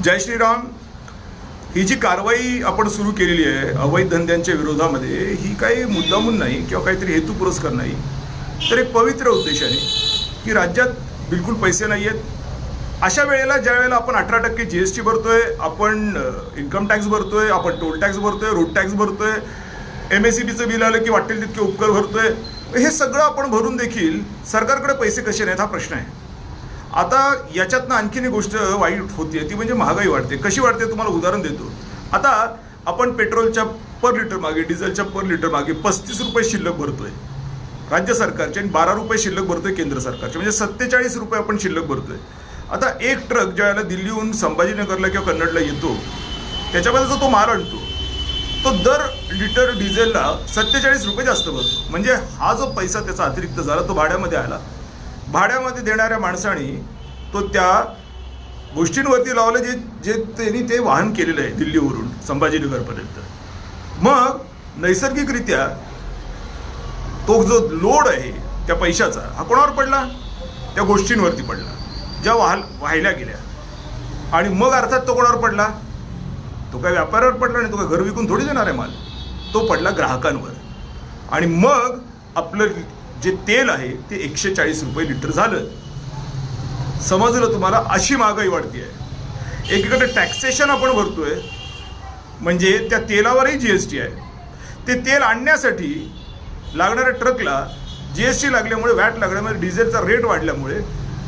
जय श्रीराम. ही जी कारवाई आपण सुरू केलेली आहे अवैध धंद्यांच्या विरोधामध्ये ही काही मुद्दामून नाही किंवा काहीतरी हेतू पुरस्कार नाही. तर एक पवित्र उद्देशाने की राज्यात बिलकुल पैसे नाही आहेत. अशा वेळेला ज्या वेळेला आपण अठरा टक्के जी एस टी भरतोय आपण इन्कम टॅक्स भरतोय आपण टोल टॅक्स भरतोय रोड टॅक्स भरतोय एम एस सी बीचं बिल आलं की वाटेल तितके उपकर भरतोय हे सगळं आपण भरून देखील सरकारकडे पैसे कसे नाहीत हा प्रश्न आहे. आता याच्यातनं आणखीन एक गोष्ट वाईट होते ती म्हणजे महागाई वाढते. कशी वाढते तुम्हाला उदाहरण देतो. आता आपण पेट्रोलच्या पर लिटर मागे डिझेलच्या पर लिटर मागे पस्तीस रुपये शिल्लक भरतोय. राज्य सरकारचे आणि बारा रुपये शिल्लक भरतोय केंद्र सरकारचे. म्हणजे सत्तेचाळीस रुपये आपण शिल्लक भरतोय. आता एक ट्रक ज्या वेळेला दिल्लीहून संभाजीनगरला किंवा कन्नडला येतो त्याच्यामध्ये जो तो माल आणतो. तो दर लिटर डिझेलला सत्तेचाळीस रुपये जास्त भरतो. म्हणजे हा जो पैसा त्याचा अतिरिक्त झाला तो भाड्यामध्ये आला. भाड्यामध्ये देणाऱ्या माणसाने तो त्या गोष्टींवरती लावलं जे जे त्यांनी ते वाहन केलेलं आहे दिल्लीवरून संभाजीनगरपर्यंत. मग नैसर्गिकरित्या तो जो लोड आहे त्या पैशाचा हा कोणावर पडला? त्या गोष्टींवरती पडला. ज्या वाह वाहिल्या गेल्या. आणि मग अर्थात तो कोणावर पडला? तो काय व्यापाऱ्यावर पडला नाही तो काय घर विकून थोडी देणार आहे माल? तो पडला ग्राहकांवर. आणि मग आपलं जे तेल आहे ते एकशे चाळीस रुपये लिटर झालं. समजलं तुम्हाला? अशी महागाई वाढती आहे. एकीकडे टॅक्सेशन आपण भरतोय म्हणजे त्या तेलावरही जी एस टी आहे. ते तेल आणण्यासाठी लागणाऱ्या ट्रकला जी एस टी लागल्यामुळे वॅट लागल्यामुळे डिझेलचा रेट वाढल्यामुळे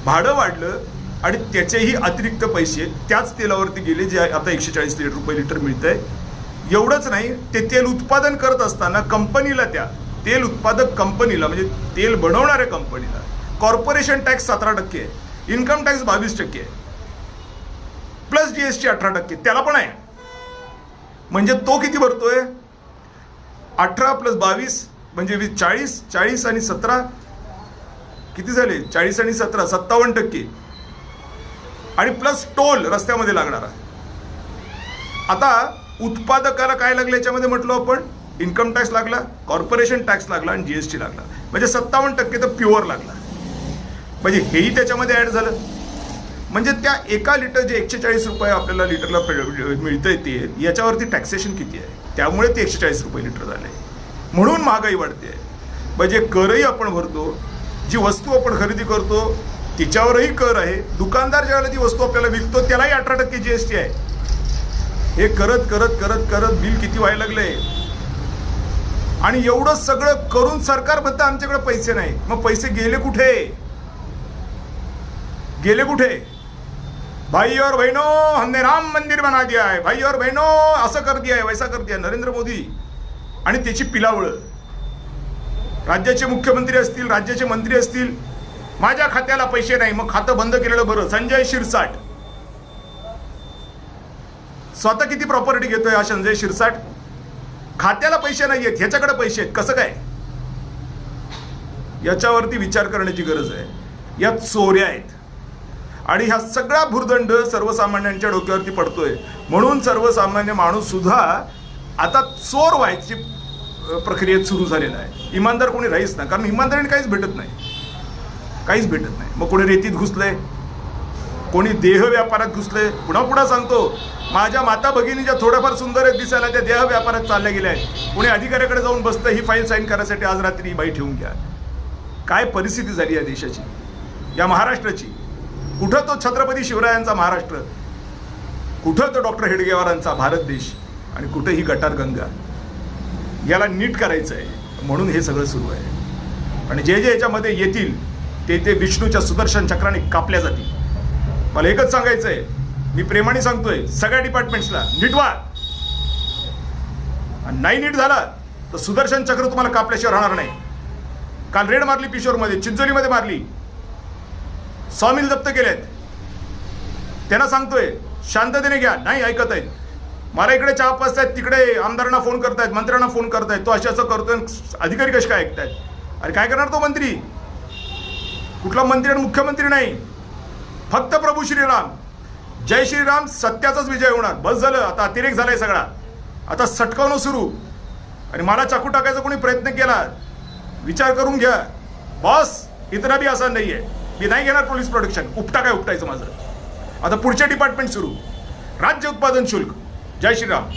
भाडं वाढलं आणि त्याचेही अतिरिक्त पैसे त्याच तेलावरती गेले जे आता एकशे चाळीस रुपये लिटर मिळत आहे एवढंच नाही ते तेल उत्पादन करत असताना कंपनीला त्या तेल उत्पादक कंपनीला म्हणजे तेल बनवणाऱ्या कंपनीला कॉर्पोरेशन टॅक्स सतरा टक्के आहे इन्कम टॅक्स बावीस टक्के आहे प्लस जी एस टी अठरा टक्के त्याला पण आहे. म्हणजे तो किती भरतोय? अठरा प्लस बावीस म्हणजे वीस चाळीस चाळीस आणि सतरा किती झाले? चाळीस आणि सतरा सत्तावन्न टक्के. आणि प्लस टोल रस्त्यामध्ये लागणारा. आता उत्पादकाला काय लागलं याच्यामध्ये म्हटलो आपण? इन्कम टॅक्स लागला कॉर्पोरेशन टॅक्स लागला आणि जी एस टी लागला. म्हणजे सत्तावन्न टक्के तर प्युअर लागला. म्हणजे हेही त्याच्यामध्ये ॲड झालं. म्हणजे त्या एका लिटर जे एकशे चाळीस रुपये आपल्याला लिटरला मिळतंय ते याच्यावरती टॅक्सेशन किती आहे? त्यामुळे ते एकशे चाळीस रुपये लिटर झाले. म्हणून महागाई वाढते. म्हणजे करही आपण भरतो जी वस्तू आपण खरेदी करतो तिच्यावरही कर आहे. दुकानदार ज्यावेळेला ती वस्तू आपल्याला विकतो त्यालाही अठरा टक्के जी एस टी आहे. हे करत करत करत करत बिल किती व्हायला लागलंय? आणि एवढं सगळं करून सरकार म्हणतं आमच्याकडे पैसे नाही मग पैसे गेले कुठे? गेले कुठे? भाई और बहिणो हमने राम मंदिर बना दिया है. भाई और बहिणो असं कर दिया है वैसा कर दिया नरेंद्र मोदी. आणि त्याची पिलावळं. राज्याचे मुख्यमंत्री असतील राज्याचे मंत्री असतील माझ्या खात्याला पैसे नाही. मग खातं बंद केलेलं बरं. संजय शिरसाट. स्वतः किती प्रॉपर्टी घेतोय हा संजय शिरसाट? खात्याला पैसे नाही आहेत ह्याच्याकडे पैसे आहेत. कसं काय? याच्यावरती विचार करण्याची गरज आहे. यात चोऱ्या आहेत. आणि ह्या सगळा भूर्दंड सर्वसामान्यांच्या डोक्यावरती पडतोय. म्हणून सर्वसामान्य माणूस सुद्धा आता चोर व्हायची प्रक्रियेत सुरू झालेला आहे. इमानदार कोणी राहीच ना. कारण इमानदारीने काहीच भेटत नाही. काहीच भेटत नाही. मग कोणी रेतीत घुसलंय? कोणी देह व्यापारात घुसले पुन्हा पुन्हा सांगतो. माझ्या माता भगिनी ज्या थोड्याफार सुंदर आहेत दिसायला त्या देह व्यापारात चालल्या गेल्या आहेत. कोणी अधिकाऱ्याकडे जाऊन बसतं ही फाईल साईन करायसाठी आज रात्री ही बाई ठेवून घ्या. काय परिस्थिती झाली या देशाची? या महाराष्ट्राची? कुठं तो छत्रपती शिवरायांचा महाराष्ट्र? कुठं तो डॉक्टर हेडगेवारांचा भारत देश? आणि कुठं ही गटार गंगा? याला नीट करायचं आहे म्हणून हे सगळं सुरू आहे. आणि जे जे याच्यामध्ये येतील ते ते विष्णूच्या सुदर्शन चक्राने कापल्या जातील. मला एकच सांगायचं आहे मी प्रेमाने सांगतोय सगळ्या डिपार्टमेंट्सला नीट व्हा आणि नाही नीट झाला तर सुदर्शन चक्र तुम्हाला कापल्याशिवाय राहणार नाही. काल रेड मारली पिशोरमध्ये चिंचोलीमध्ये मारली. सॉमिल जप्त केलेत. त्यांना सांगतोय शांततेने घ्या नाही ऐकत आहेत. मला इकडे चहा पाचतायत तिकडे आमदारांना फोन करतायत मंत्र्यांना फोन करतायत. तो असे असं करतोय अधिकारी कसे काय ऐकतायत? अरे काय करणार तो मंत्री? कुठला मंत्री आणि मुख्यमंत्री नाही. फक्त प्रभू श्रीराम. जय श्रीराम सत्याचाच विजय होणार. बस झालं आता अतिरेक झालाय सगळा. आता सटकावणं सुरू. आणि मला चाकू टाकायचा कोणी प्रयत्न केला विचार करून घ्या. बॉस इतरा बी असा नाही आहे मी नाही घेणार पोलीस प्रोटेक्शन उपटा काय उपटायचं माझं? आता पुढचे डिपार्टमेंट सुरू. राज्य उत्पादन शुल्क. जय श्रीराम.